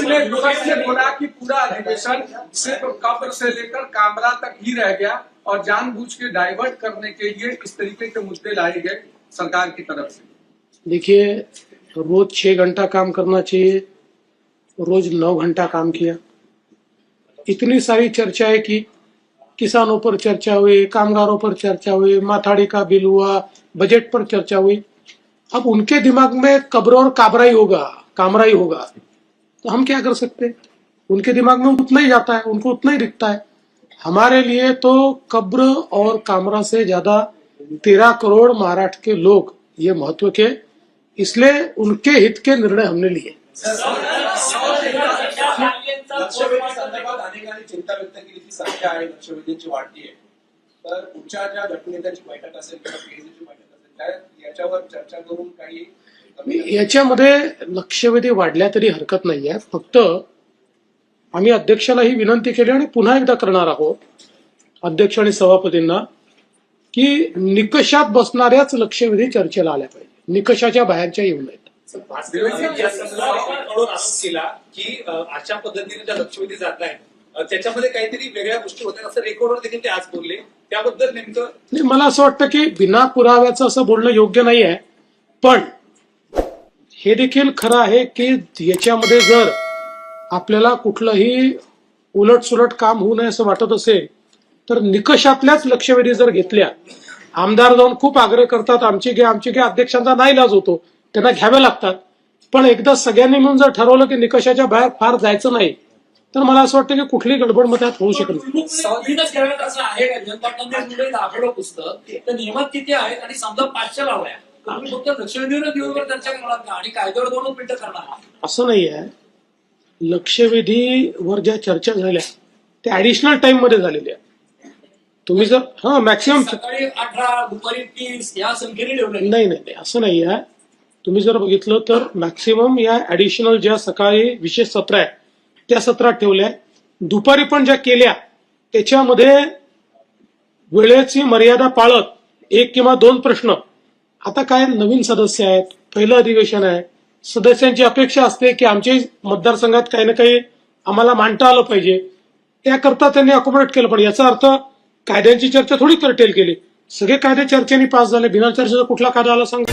ने ने बोला कि पूरा अधिवेशन सिर्फ़ कब्र से लेकर कामरा तक ही रह गया और जानबूझ के डाइवर्ट करने के लिए इस तरीके के मुद्दे लाए गए सरकार की तरफ़ से। देखिए, रोज छह घंटा काम करना चाहिए, रोज नौ घंटा काम किया। इतनी सारी चर्चाएँ की, किसानों पर चर्चा हुई, कामगारों पर चर्चा हुई, माथाड़ी का बिल हुआ बजट पर चर्चा हुई। अब उनके दिमाग में कब्र और काबरा ही होगा, कामरा ही होगा। तो हम क्या कर सकते हैं? उनके दिमाग में उतना ही जाता है, उनको उतना ही दिखता है हमारे लिए तो कब्र और कामरा से ज़्यादा तेरह करोड़ महाराष्ट्र के लोग ये महत्व के, इसलिए उनके हित के निर्णय हमने लिए चिंता व्यक्त की संख्या याच्यामध्ये लक्षवेधी वाढल्या तरी हरकत नाही आहे फक्त आम्ही अध्यक्षाला ही विनंती केली आणि पुन्हा एकदा करणार आहोत अध्यक्ष आणि सभापतींना की निकषात बसणाऱ्याच लक्षवेधी चर्चेला आल्या पाहिजे. निकषाच्या बाहेरच्या येऊ नयेत. केला की अशा पद्धतीने ज्या लक्षवेधी जात आहेत त्याच्यामध्ये काहीतरी वेगळ्या गोष्टी होत्या असं रेकॉर्डवर देखील ते आज बोलले. त्याबद्दल नेमकं मला असं वाटतं की बिना पुराव्याचं असं बोलणं योग्य नाही आहे पण हे देखील खरं आहे की याच्यामध्ये जर आपल्याला कुठलंही उलटसुलट काम होऊ नये असं वाटत असेल तर निकषातल्याच लक्षवेधी जर घेतल्या आमदार जाऊन खूप आग्रह करतात आमची घ्या आमची घ्या अध्यक्षांचा नाही इलाज होतो त्यांना घ्यावे लागतात. पण एकदा सगळ्यांनी मिळून जर ठरवलं की निकषाच्या बाहेर फार जायचं नाही तर मला असं वाटतं की कुठलीही गडबड मग त्यात होऊ शकत नाही. असं आम्ही फक्त लक्षवेधीवर दिवसभर चर्चा करणार का आणि कायद्यावर मिनिटं करणार नाही आहे लक्षवेधीवर ज्या चर्चा झाल्या त्या ऍडिशनल टाइममध्ये झालेल्या तुम्ही जर हा मॅक्सिमम सकाळी अठरा दुपारी तीस या संख्येने ठेवलं नाही नाही नाही असं नाही आहे तुम्ही जर बघितलं तर मॅक्सिमम या ऍडिशनल ज्या सकाळी विशेष सत्र आहे त्या सत्रात ठेवल्या दुपारी पण ज्या केल्या त्याच्यामध्ये वेळेची मर्यादा पाळत एक किंवा दोन प्रश्न आता काय नवीन सदस्य आहेत? पहिलं अधिवेशन आहे. सदस्यांची अपेक्षा असते की आमच्या मतदारसंघात काही ना काही आम्हाला मांडता आलं पाहिजे. त्याकरता त्यांनी अकोमोडेट केलं पण याचा अर्थ कायद्यांची चर्चा थोडी करटेल केली. सगळे कायदे चर्चेने पास झाले. बिना चर्चेचा कुठला कायदा आला सांग?